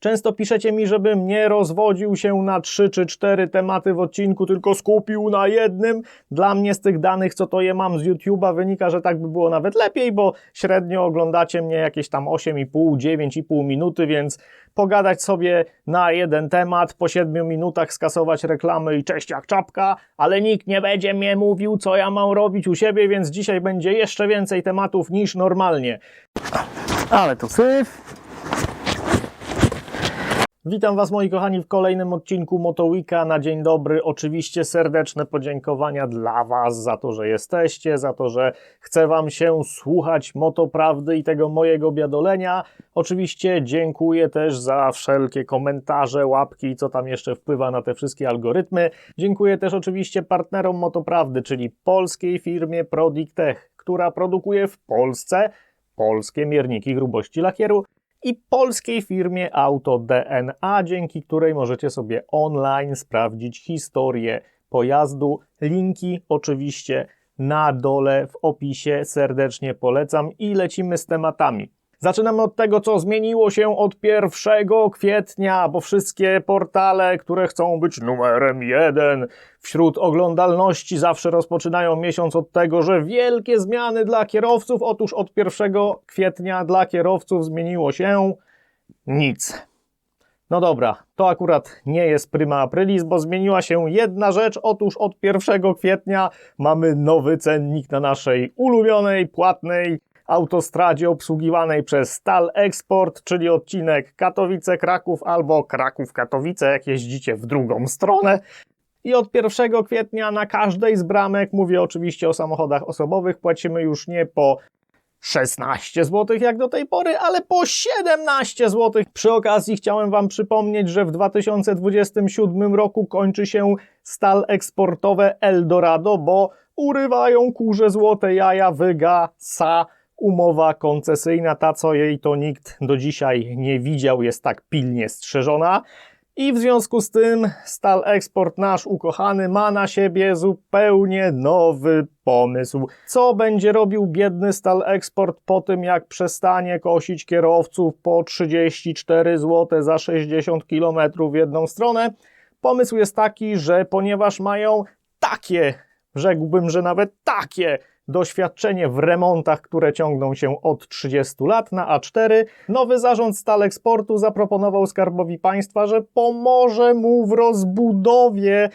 Często piszecie mi, żebym nie rozwodził się na trzy czy cztery tematy w odcinku, tylko skupił na jednym. Dla mnie z tych danych, co to je mam z YouTube'a, wynika, że tak by było nawet lepiej, bo średnio oglądacie mnie jakieś tam 8,5, 9,5 minuty, więc pogadać sobie na jeden temat, po 7 minutach skasować reklamy i cześć jak czapka, ale nikt nie będzie mnie mówił, co ja mam robić u siebie, więc dzisiaj będzie jeszcze więcej tematów niż normalnie. Ale tu syf. Witam Was moi kochani w kolejnym odcinku MotoWeeka. Na dzień dobry oczywiście serdeczne podziękowania dla Was za to, że jesteście, za to, że chce Wam się słuchać motoprawdy i tego mojego biadolenia. Oczywiście dziękuję też za wszelkie komentarze, łapki i co tam jeszcze wpływa na te wszystkie algorytmy. Dziękuję też oczywiście partnerom motoprawdy, czyli polskiej firmie Prodictech, która produkuje w Polsce polskie mierniki grubości lakieru i polskiej firmie Auto DNA, dzięki której możecie sobie online sprawdzić historię pojazdu. Linki oczywiście na dole w opisie serdecznie polecam i lecimy z tematami. Zaczynamy od tego, co zmieniło się od 1 kwietnia, bo wszystkie portale, które chcą być numerem jeden wśród oglądalności, zawsze rozpoczynają miesiąc od tego, że wielkie zmiany dla kierowców. Otóż od 1 kwietnia dla kierowców zmieniło się nic. No dobra, to akurat nie jest prima aprilis, bo zmieniła się jedna rzecz. Otóż od 1 kwietnia mamy nowy cennik na naszej ulubionej, płatnej autostradzie obsługiwanej przez Stal Export, czyli odcinek Katowice-Kraków albo Kraków-Katowice, jak jeździcie w drugą stronę. I od 1 kwietnia na każdej z bramek, mówię oczywiście o samochodach osobowych, płacimy już nie po 16 zł jak do tej pory, ale po 17 zł. Przy okazji chciałem Wam przypomnieć, że w 2027 roku kończy się stal eksportowe Eldorado, bo urywają kurze złote jaja, wygasa umowa koncesyjna, ta co jej to nikt do dzisiaj nie widział, jest tak pilnie strzeżona. I w związku z tym Stal Export, nasz ukochany, ma na siebie zupełnie nowy pomysł. Co będzie robił biedny Stal Export po tym, jak przestanie kosić kierowców po 34 zł za 60 km w jedną stronę? Pomysł jest taki, że ponieważ mają takie, rzekłbym, że nawet takie doświadczenie w remontach, które ciągną się od 30 lat na A4, nowy zarząd Stal Eksportu zaproponował Skarbowi Państwa, że pomoże mu w rozbudowie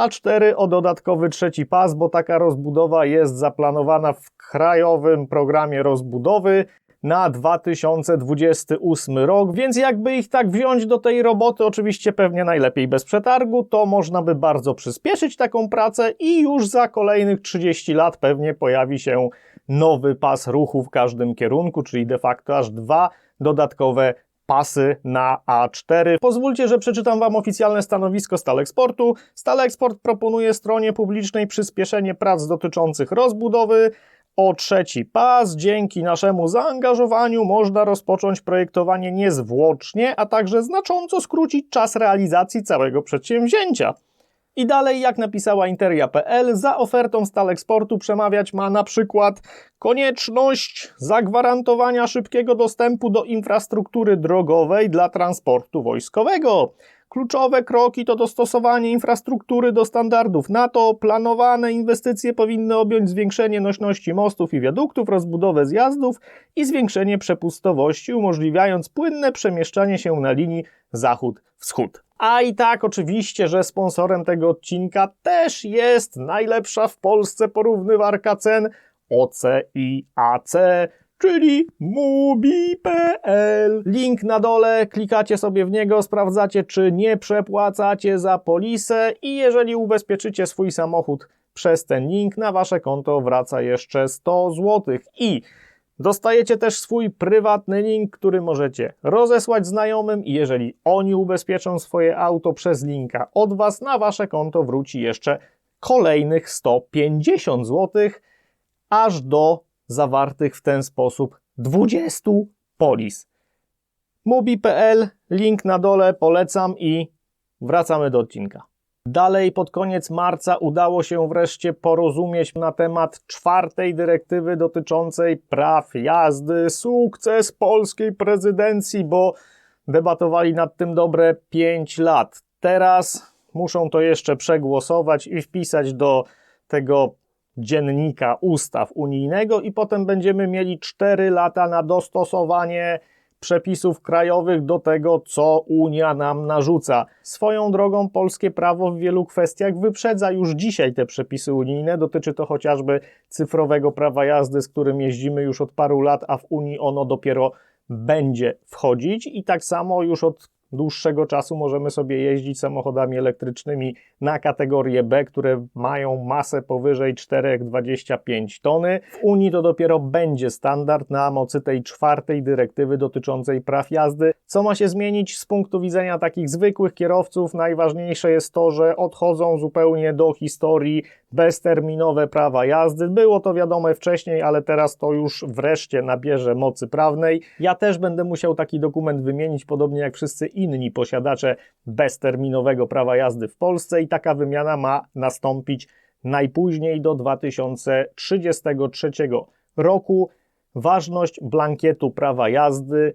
A4 o dodatkowy trzeci pas, bo taka rozbudowa jest zaplanowana w Krajowym Programie Rozbudowy na 2028 rok, więc jakby ich tak wziąć do tej roboty, oczywiście pewnie najlepiej bez przetargu, to można by bardzo przyspieszyć taką pracę i już za kolejnych 30 lat pewnie pojawi się nowy pas ruchu w każdym kierunku, czyli de facto aż dwa dodatkowe pasy na A4. Pozwólcie, że przeczytam Wam oficjalne stanowisko Stal Eksportu. Stal Eksport proponuje stronie publicznej przyspieszenie prac dotyczących rozbudowy, o trzeci pas. Dzięki naszemu zaangażowaniu można rozpocząć projektowanie niezwłocznie, a także znacząco skrócić czas realizacji całego przedsięwzięcia. I dalej, jak napisała Interia.pl, za ofertą Stal Eksportu przemawiać ma na przykład konieczność zagwarantowania szybkiego dostępu do infrastruktury drogowej dla transportu wojskowego. Kluczowe kroki to dostosowanie infrastruktury do standardów NATO. Planowane inwestycje powinny objąć zwiększenie nośności mostów i wiaduktów, rozbudowę zjazdów i zwiększenie przepustowości, umożliwiając płynne przemieszczanie się na linii zachód-wschód. A i tak oczywiście, że sponsorem tego odcinka też jest najlepsza w Polsce porównywarka cen OC i AC, czyli mubi.pl. Link na dole, klikacie sobie w niego, sprawdzacie, czy nie przepłacacie za polisę i jeżeli ubezpieczycie swój samochód przez ten link, na wasze konto wraca jeszcze 100 zł. I Dostajecie też swój prywatny link, który możecie rozesłać znajomym i jeżeli oni ubezpieczą swoje auto przez linka od Was, na Wasze konto wróci jeszcze kolejnych 150 zł, aż do zawartych w ten sposób 20 polis. Mubi.pl, link na dole, polecam i wracamy do odcinka. Dalej pod koniec marca udało się wreszcie porozumieć na temat czwartej dyrektywy dotyczącej praw jazdy. Sukces polskiej prezydencji, bo debatowali nad tym dobre 5 lat. Teraz muszą to jeszcze przegłosować i wpisać do tego dziennika ustaw unijnego i potem będziemy mieli 4 lata na dostosowanie przepisów krajowych do tego, co Unia nam narzuca. Swoją drogą polskie prawo w wielu kwestiach wyprzedza już dzisiaj te przepisy unijne. Dotyczy to chociażby cyfrowego prawa jazdy, z którym jeździmy już od paru lat, a w Unii ono dopiero będzie wchodzić i tak samo już od dłuższego czasu możemy sobie jeździć samochodami elektrycznymi na kategorię B, które mają masę powyżej 4,25 tony. W Unii to dopiero będzie standard na mocy tej czwartej dyrektywy dotyczącej praw jazdy. Co ma się zmienić z punktu widzenia takich zwykłych kierowców? Najważniejsze jest to, że odchodzą zupełnie do historii bezterminowe prawa jazdy. Było to wiadome wcześniej, ale teraz to już wreszcie nabierze mocy prawnej. Ja też będę musiał taki dokument wymienić, podobnie jak wszyscy inni posiadacze bezterminowego prawa jazdy w Polsce i taka wymiana ma nastąpić najpóźniej do 2033 roku. Ważność blankietu prawa jazdy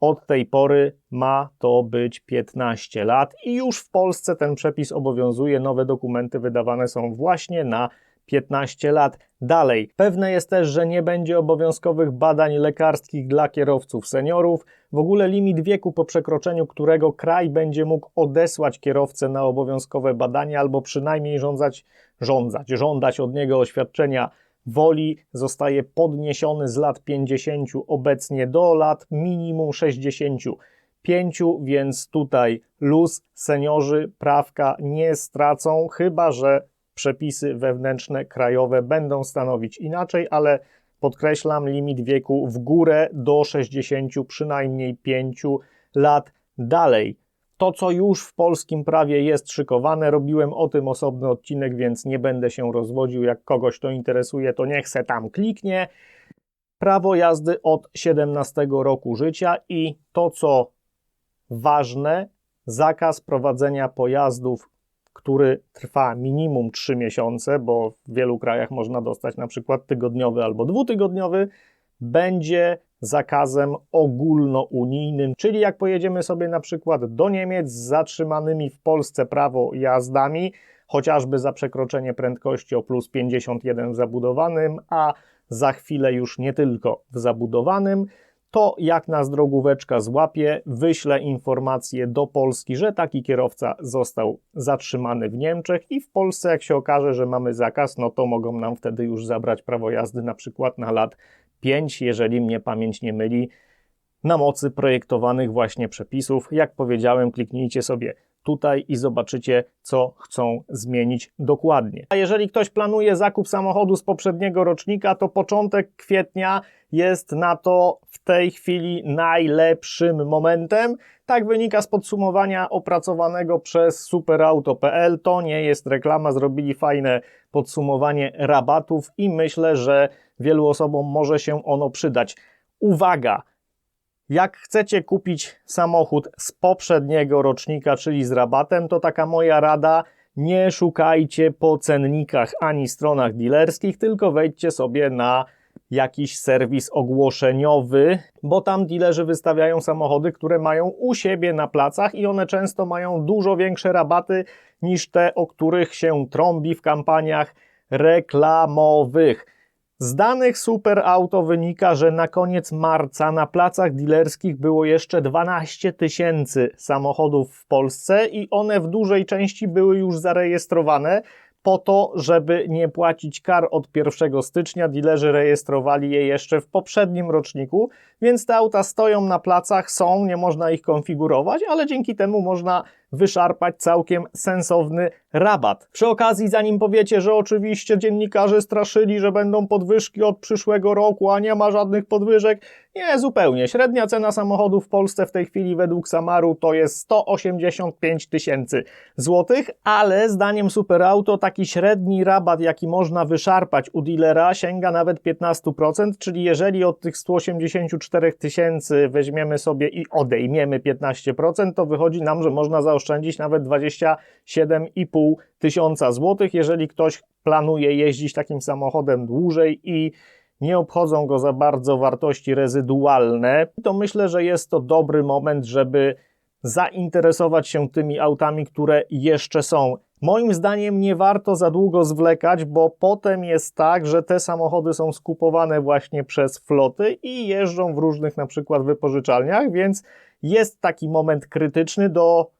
od tej pory ma to być 15 lat i już w Polsce ten przepis obowiązuje. Nowe dokumenty wydawane są właśnie na 15 lat. Dalej, pewne jest też, że nie będzie obowiązkowych badań lekarskich dla kierowców seniorów. W ogóle limit wieku, po przekroczeniu którego kraj będzie mógł odesłać kierowcę na obowiązkowe badania albo przynajmniej żądać, żądać, żądać od niego oświadczenia woli, zostaje podniesiony z lat 50 obecnie do lat minimum 65, więc tutaj luz seniorzy prawka nie stracą, chyba że przepisy wewnętrzne krajowe będą stanowić inaczej, ale podkreślam limit wieku w górę do 60 przynajmniej 5 lat dalej. To, co już w polskim prawie jest szykowane, robiłem o tym osobny odcinek, więc nie będę się rozwodził. Jak kogoś to interesuje, to niech se tam kliknie. Prawo jazdy od 17 roku życia i to, co ważne, zakaz prowadzenia pojazdów który trwa minimum 3 miesiące, bo w wielu krajach można dostać na przykład tygodniowy albo dwutygodniowy, będzie zakazem ogólnounijnym, czyli jak pojedziemy sobie na przykład do Niemiec z zatrzymanymi w Polsce prawo jazdami, chociażby za przekroczenie prędkości o plus 51 w zabudowanym, a za chwilę już nie tylko w zabudowanym, to jak nas drogóweczka złapie, wyślę informację do Polski, że taki kierowca został zatrzymany w Niemczech i w Polsce jak się okaże, że mamy zakaz, no to mogą nam wtedy już zabrać prawo jazdy na przykład na lat 5, jeżeli mnie pamięć nie myli, na mocy projektowanych właśnie przepisów. Jak powiedziałem, kliknijcie sobie tutaj i zobaczycie, co chcą zmienić dokładnie. A jeżeli ktoś planuje zakup samochodu z poprzedniego rocznika, to początek kwietnia jest na to w tej chwili najlepszym momentem. Tak wynika z podsumowania opracowanego przez superauto.pl. To nie jest reklama, zrobili fajne podsumowanie rabatów i myślę, że wielu osobom może się ono przydać. Uwaga! Jak chcecie kupić samochód z poprzedniego rocznika, czyli z rabatem, to taka moja rada, nie szukajcie po cennikach ani stronach dealerskich, tylko wejdźcie sobie na jakiś serwis ogłoszeniowy, bo tam dealerzy wystawiają samochody, które mają u siebie na placach i one często mają dużo większe rabaty niż te, o których się trąbi w kampaniach reklamowych. Z danych Super Auto wynika, że na koniec marca na placach dealerskich było jeszcze 12 tysięcy samochodów w Polsce i one w dużej części były już zarejestrowane po to, żeby nie płacić kar od 1 stycznia. Dealerzy rejestrowali je jeszcze w poprzednim roczniku, więc te auta stoją na placach, są, nie można ich konfigurować, ale dzięki temu można wyszarpać całkiem sensowny rabat. Przy okazji, zanim powiecie, że oczywiście dziennikarze straszyli, że będą podwyżki od przyszłego roku, a nie ma żadnych podwyżek, nie, zupełnie. Średnia cena samochodu w Polsce w tej chwili według Samaru to jest 185 tysięcy złotych, ale zdaniem Superauto taki średni rabat, jaki można wyszarpać u dealera sięga nawet 15%, czyli jeżeli od tych 184 tysięcy weźmiemy sobie i odejmiemy 15%, to wychodzi nam, że można zaoszczędzić nawet 27,5 tysiąca złotych, jeżeli ktoś planuje jeździć takim samochodem dłużej i nie obchodzą go za bardzo wartości rezydualne, to myślę, że jest to dobry moment, żeby zainteresować się tymi autami, które jeszcze są. Moim zdaniem nie warto za długo zwlekać, bo potem jest tak, że te samochody są skupowane właśnie przez floty i jeżdżą w różnych na przykład wypożyczalniach, więc jest taki moment krytyczny, do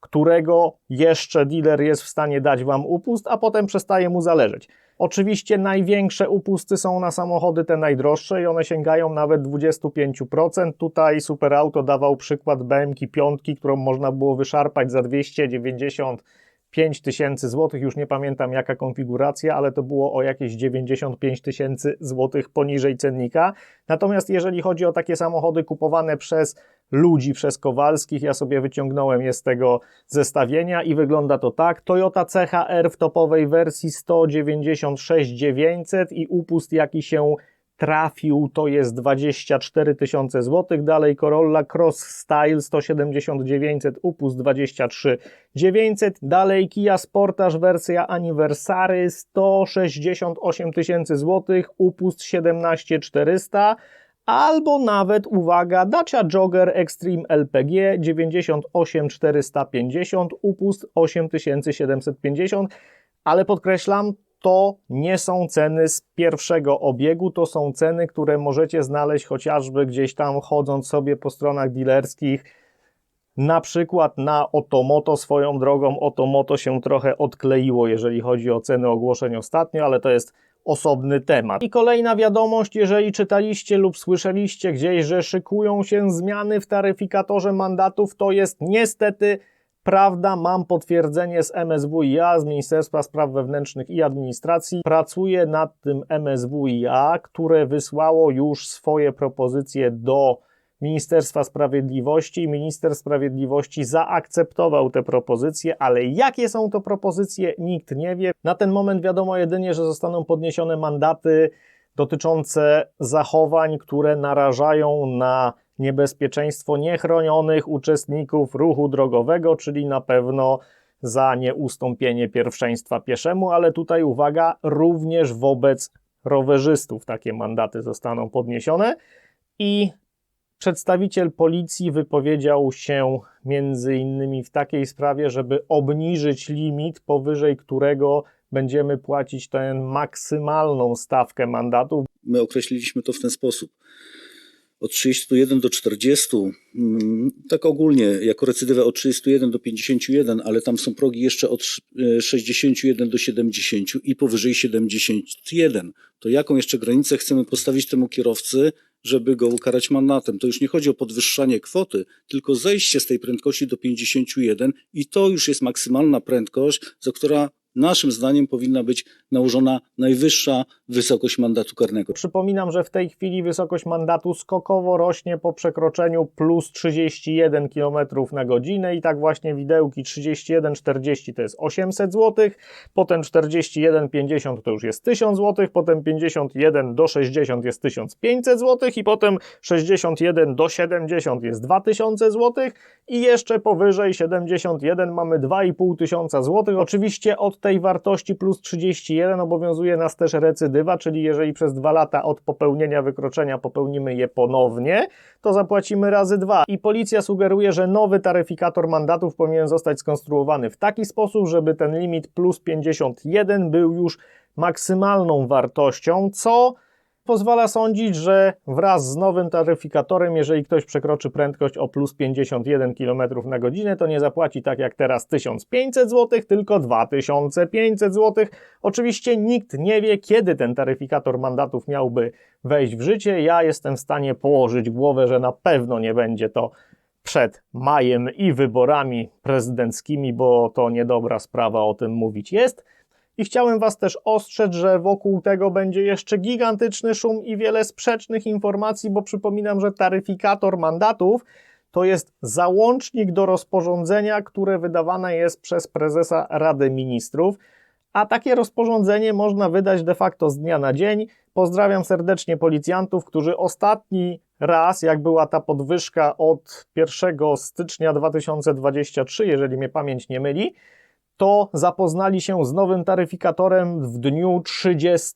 którego jeszcze dealer jest w stanie dać Wam upust, a potem przestaje mu zależeć. Oczywiście największe upusty są na samochody te najdroższe i one sięgają nawet 25%. Tutaj Superauto dawał przykład BMW 5, którą można było wyszarpać za 295 tysięcy złotych. Już nie pamiętam jaka konfiguracja, ale to było o jakieś 95 tysięcy złotych poniżej cennika. Natomiast jeżeli chodzi o takie samochody kupowane przez ludzi, przez Kowalskich, ja sobie wyciągnąłem je z tego zestawienia i wygląda to tak. Toyota CHR w topowej wersji 196 900 i upust jaki się trafił to jest 24 tysiące złotych. Dalej Corolla Cross Style 170 900, upust 23 900. Dalej Kia Sportage wersja Anniversary 168 tysięcy złotych, upust 17 400 albo nawet, uwaga, Dacia Jogger Extreme LPG 98 450, upust 8750, ale podkreślam, to nie są ceny z pierwszego obiegu, to są ceny, które możecie znaleźć chociażby gdzieś tam chodząc sobie po stronach dealerskich, na przykład na Otomoto swoją drogą. Otomoto się trochę odkleiło, jeżeli chodzi o ceny ogłoszeń ostatnio, ale to jest osobny temat. I kolejna wiadomość, jeżeli czytaliście lub słyszeliście gdzieś, że szykują się zmiany w taryfikatorze mandatów, to jest niestety prawda. Mam potwierdzenie z MSWiA, z Ministerstwa Spraw Wewnętrznych i Administracji. Pracuję nad tym MSWiA, które wysłało już swoje propozycje do Ministerstwa Sprawiedliwości. Minister Sprawiedliwości zaakceptował te propozycje, ale jakie są to propozycje, nikt nie wie. Na ten moment wiadomo jedynie, że zostaną podniesione mandaty dotyczące zachowań, które narażają na niebezpieczeństwo niechronionych uczestników ruchu drogowego, czyli na pewno za nieustąpienie pierwszeństwa pieszemu, ale tutaj uwaga, również wobec rowerzystów takie mandaty zostaną podniesione i Przedstawiciel policji wypowiedział się między innymi w takiej sprawie, żeby obniżyć limit, powyżej którego będziemy płacić tę maksymalną stawkę mandatów. My określiliśmy to w ten sposób. Od 31 do 40, mm, tak ogólnie, jako recydywę od 31 do 51, ale tam są progi jeszcze od e, 61 do 70 i powyżej 71. To jaką jeszcze granicę chcemy postawić temu kierowcy, żeby go ukarać mandatem? To już nie chodzi o podwyższanie kwoty, tylko zejście z tej prędkości do 51 i to już jest maksymalna prędkość, za która naszym zdaniem powinna być nałożona najwyższa wysokość mandatu karnego. Przypominam, że w tej chwili wysokość mandatu skokowo rośnie po przekroczeniu plus 31 km na godzinę i tak właśnie widełki 31,40 to jest 800 zł, potem 41,50 to już jest 1000 zł, potem 51 do 60 jest 1500 zł i potem 61 do 70 jest 2000 zł i jeszcze powyżej 71 mamy 2500 zł. Oczywiście od tej wartości plus 31 obowiązuje nas też recydywa, czyli jeżeli przez dwa lata od popełnienia wykroczenia popełnimy je ponownie, to zapłacimy razy dwa. I policja sugeruje, że nowy taryfikator mandatów powinien zostać skonstruowany w taki sposób, żeby ten limit plus 51 był już maksymalną wartością, co pozwala sądzić, że wraz z nowym taryfikatorem, jeżeli ktoś przekroczy prędkość o plus 51 km na godzinę, to nie zapłaci tak jak teraz 1500 zł, tylko 2500 zł. Oczywiście nikt nie wie, kiedy ten taryfikator mandatów miałby wejść w życie. Ja jestem w stanie położyć głowę, że na pewno nie będzie to przed majem i wyborami prezydenckimi, bo to niedobra sprawa o tym mówić jest. I chciałem Was też ostrzec, że wokół tego będzie jeszcze gigantyczny szum i wiele sprzecznych informacji, bo przypominam, że taryfikator mandatów to jest załącznik do rozporządzenia, które wydawane jest przez prezesa Rady Ministrów. A takie rozporządzenie można wydać de facto z dnia na dzień. Pozdrawiam serdecznie policjantów, którzy ostatni raz, jak była ta podwyżka od 1 stycznia 2023, jeżeli mnie pamięć nie myli, to zapoznali się z nowym taryfikatorem w dniu 30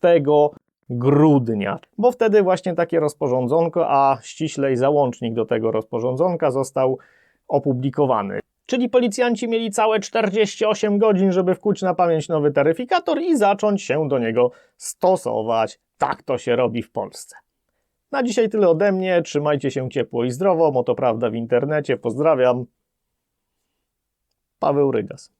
grudnia, bo wtedy właśnie takie rozporządzonko, a ściślej załącznik do tego rozporządzonka został opublikowany. Czyli policjanci mieli całe 48 godzin, żeby wkuć na pamięć nowy taryfikator i zacząć się do niego stosować. Tak to się robi w Polsce. Na dzisiaj tyle ode mnie. Trzymajcie się ciepło i zdrowo. Moto prawda w internecie. Pozdrawiam. Paweł Rygas.